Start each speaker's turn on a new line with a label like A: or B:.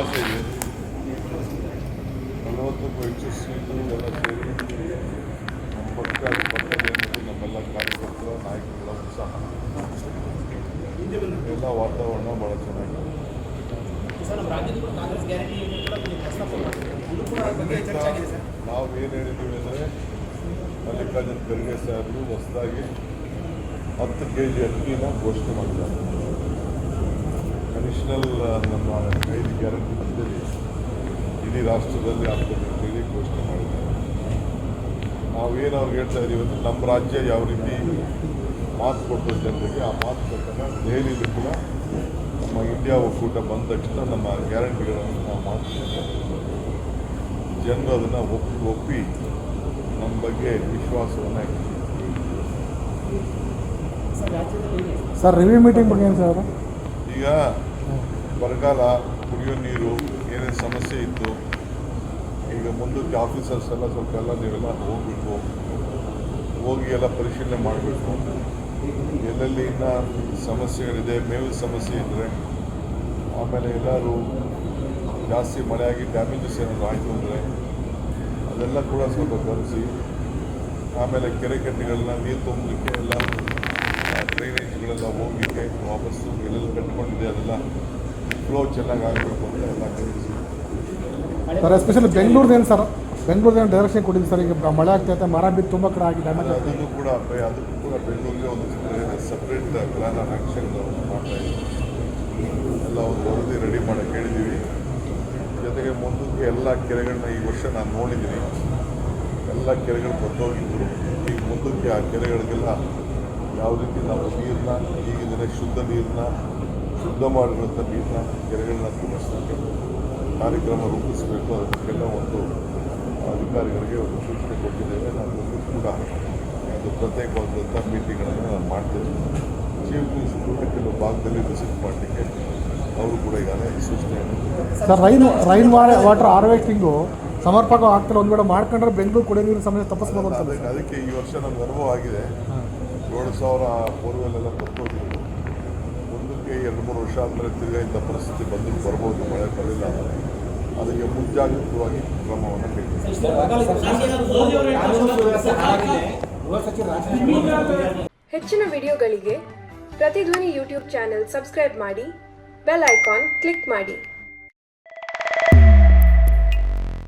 A: ಇದೆ ನಲವತ್ತಕ್ಕೂ ಹೆಚ್ಚು ಎಲ್ಲ ಸೇರಿ ನಮ್ಮ ಪಕ್ಕ ನಾಯಕರುಗಳ ಉತ್ಸಾಹ ಎಲ್ಲ ವಾತಾವರಣ ಭಾಳ ನಾವು ಏನು ಹೇಳಿದ್ದೀವಿ ಅಂದರೆ ಮಲ್ಲಿಕಾರ್ಜುನ ಖರ್ಗೆ ಸಾಹೇಬರು ಹತ್ತು ಕೆ ಜಿ ಅಕ್ಕಿನ ಘೋಷಣೆ ಮಾಡಿದ್ದಾರೆ ಅಡಿಷನಲ್ ನಮ್ಮ ಅಂತೇಳಿ ಇಡೀ ರಾಷ್ಟ್ರದಲ್ಲಿ ಆಗ್ತದೆ ಅಂತೇಳಿ ಘೋಷಣೆ ಮಾಡಿದ್ದಾರೆ. ನಾವೇನು ಅವ್ರಿಗೆ ಹೇಳ್ತಾ ಇದ್ದೀವಿ ಅಂದರೆ ನಮ್ಮ ರಾಜ್ಯ ಯಾವ ರೀತಿ ಮಾತು ಕೊಟ್ಟರು ಜನರಿಗೆ ಆ ಮಾತು ಪ್ರಕಾರ ದೆಹಲಿಯಲ್ಲಿ ಕೂಡ ನಮ್ಮ ಇಂಡಿಯಾ ಒಕ್ಕೂಟ ಬಂದ ತಕ್ಷಣ ನಮ್ಮ ಗ್ಯಾರಂಟಿಗಳನ್ನು ನಾವು ಮಾತು ಜನರು ಅದನ್ನು ಒಪ್ಪಿ ಒಪ್ಪಿ ನಮ್ಮ ಬಗ್ಗೆ ವಿಶ್ವಾಸವನ್ನು
B: ಸರ್
C: ಸರ್ ರಿವ್ಯೂ ಮೀಟಿಂಗ್ ಬಗ್ಗೆ ಏನು ಸರ್
A: ಈಗ ಬರಗಾಲ ಕುಡಿಯೋ ನೀರು, ಏನೇನು ಸಮಸ್ಯೆ ಇತ್ತು, ಈಗ ಮುಂದಕ್ಕೆ ಆಫೀಸರ್ಸ್ ಎಲ್ಲ ಸ್ವಲ್ಪ ಎಲ್ಲ ನೀವೆಲ್ಲ ಹೋಗಬೇಕು ಹೋಗಿ ಎಲ್ಲ ಪರಿಶೀಲನೆ ಮಾಡಬೇಕು. ಎಲ್ಲೆಲ್ಲಿ ಇನ್ನೂ ಸಮಸ್ಯೆಗಳಿದೆ ಮೇವಿನ ಸಮಸ್ಯೆ ಇದ್ದರೆ ಆಮೇಲೆ ಎಲ್ಲರೂ ಜಾಸ್ತಿ ಮಳೆಯಾಗಿ ಡ್ಯಾಮೇಜಸ್ ಏನಾದರೂ ಆಯಿತು ಅಂದರೆ, ಅದೆಲ್ಲ ಕೂಡ ಸ್ವಲ್ಪ ಗಮನಿಸಿ. ಆಮೇಲೆ ಕೆರೆ ಕಟ್ಟೆಗಳನ್ನ ನೀರು ತುಂಬಲಿಕ್ಕೆ ಎಲ್ಲ ಡ್ರೈನೇಜ್ಗಳೆಲ್ಲ ಹೋಗಲಿಕ್ಕೆ ವಾಪಸ್ಸು ಎಲ್ಲೆಲ್ಲ ಕಟ್ಕೊಂಡಿದೆ ಅದೆಲ್ಲ ಫ್ಲೋ ಚೆನ್ನಾಗಿ ಆಗಬೇಕು ಅಂತ ಎಲ್ಲ ಗಮನಿಸಿ
C: ಸರ್ ಎಸ್ಪೆಷಲಿ ಬೆಂಗಳೂರ್ದು ಏನು ಸರ್ ಬೆಂಗಳೂರದೇನು ಡೈರೆಕ್ಷನ್ ಕೊಟ್ಟಿದ್ದು ಸರ್ ಈಗ ಮಳೆ ಆಗ್ತೈತೆ ಮರ ಬಿದ್ದು ತುಂಬ ಕಡೆ ಆಗಿ ಡ್ಯಾಮೇಜ್ ಆಗ್ತದೆ
A: ಅದನ್ನು ಕೂಡ ಅದಕ್ಕೂ ಕೂಡ ಬೆಂಗಳೂರಿಗೆ ಒಂದು ಸಪ್ರೇಟ್ ಪ್ಲಾನ್ ಆಫ್ ಆ್ಯಕ್ಷನ್ ಮಾಡ್ತಾ ಇದ್ದೀವಿ ಎಲ್ಲ ಒಂದು ವರದಿ ರೆಡಿ ಮಾಡೋಕ್ಕೆ ಹೇಳಿದ್ದೀವಿ ಜೊತೆಗೆ ಮುಂದಕ್ಕೆ ಎಲ್ಲ ಕೆರೆಗಳನ್ನ ಈ ವರ್ಷ ನಾನು ನೋಡಿದ್ದೀನಿ ಎಲ್ಲ ಕೆರೆಗಳು ಬಂದೋಗಿದ್ದರು ಈಗ ಮುಂದಕ್ಕೆ ಆ ಕೆರೆಗಳಿಗೆಲ್ಲ ಯಾವ ರೀತಿ ನಾವು ನೀರನ್ನ ಈಗಿನ ಶುದ್ಧ ನೀರನ್ನ ಶುದ್ಧ ಮಾಡಿರುವಂಥ ನೀರನ್ನ ಕೆರೆಗಳನ್ನ ತುಂಬಿಸ್ಲಿಕ್ಕೆ ಕಾರ್ಯಕ್ರಮ ರೂಪಿಸಬೇಕು ಅದಕ್ಕೆಲ್ಲ ಒಂದು ಅಧಿಕಾರಿಗಳಿಗೆ ಒಂದು ಸೂಚನೆ ಕೊಟ್ಟಿದ್ದೇವೆ. ನಾನು ಕೂಡ ಒಂದು ಪ್ರತ್ಯೇಕವಾದಂಥ ಮೀಟಿಂಗ್ಗಳನ್ನು ನಾನು ಮಾಡ್ತೇನೆ. ಚೀಫ್ ಮಿನಿಸ್ಟರ್ ಕೂಡ ಕೆಲವು ಭಾಗದಲ್ಲಿ ವಿಸಿಟ್ ಮಾಡಲಿಕ್ಕೆ ಅವರು ಕೂಡ ಈಗಾಗಲೇ ಸೂಚನೆಯನ್ನು ಕೊಟ್ಟಿದ್ದಾರೆ.
C: Sir rain rain water harvesting ಸಮರ್ಪಕ ಆಗ್ತಿಲ್ಲ ಒಂದು ವೇಳೆ ಮಾಡ್ಕೊಂಡ್ರೆ ಬೆಂಗಳೂರು ಕುಡಿಯೋ ನೀರು ಸಮಯ ತಪ್ಪಿಸ್ಬೋದು
A: ಅದಕ್ಕೆ ಈ ವರ್ಷ ನಮ್ಗೆ ಅನುಭವ ಆಗಿದೆ. ಏಳು ಸಾವಿರ ಬೋರ್ವೆಲ್ಲೆಲ್ಲ ಬರ್ತೋಗಿರೋದು ಮುಂದಕ್ಕೆ ಎರಡು ಮೂರು ವರ್ಷ ಆದಮೇಲೆ ತಿರ್ಗಾ ಇಂಥ ಪರಿಸ್ಥಿತಿ ಬಂದು ಬರ್ಬೋದು, ಮಳೆ ಬರಲಿಲ್ಲ ಅಂದರೆ. ಅದಕ್ಕೆ ಮುಂಜಾಗ್ರತವಾಗಿ ಕ್ರಮವನ್ನು
D: ಹೆಚ್ಚಿನ ವಿಡಿಯೋಗಳಿಗೆ ಪ್ರತಿಧ್ವನಿ ಯೂಟ್ಯೂಬ್ ಚಾನೆಲ್ ಸಬ್ಸ್ಕ್ರೈಬ್ ಮಾಡಿ, ಬೆಲ್ ಐಕಾನ್ ಕ್ಲಿಕ್ ಮಾಡಿ.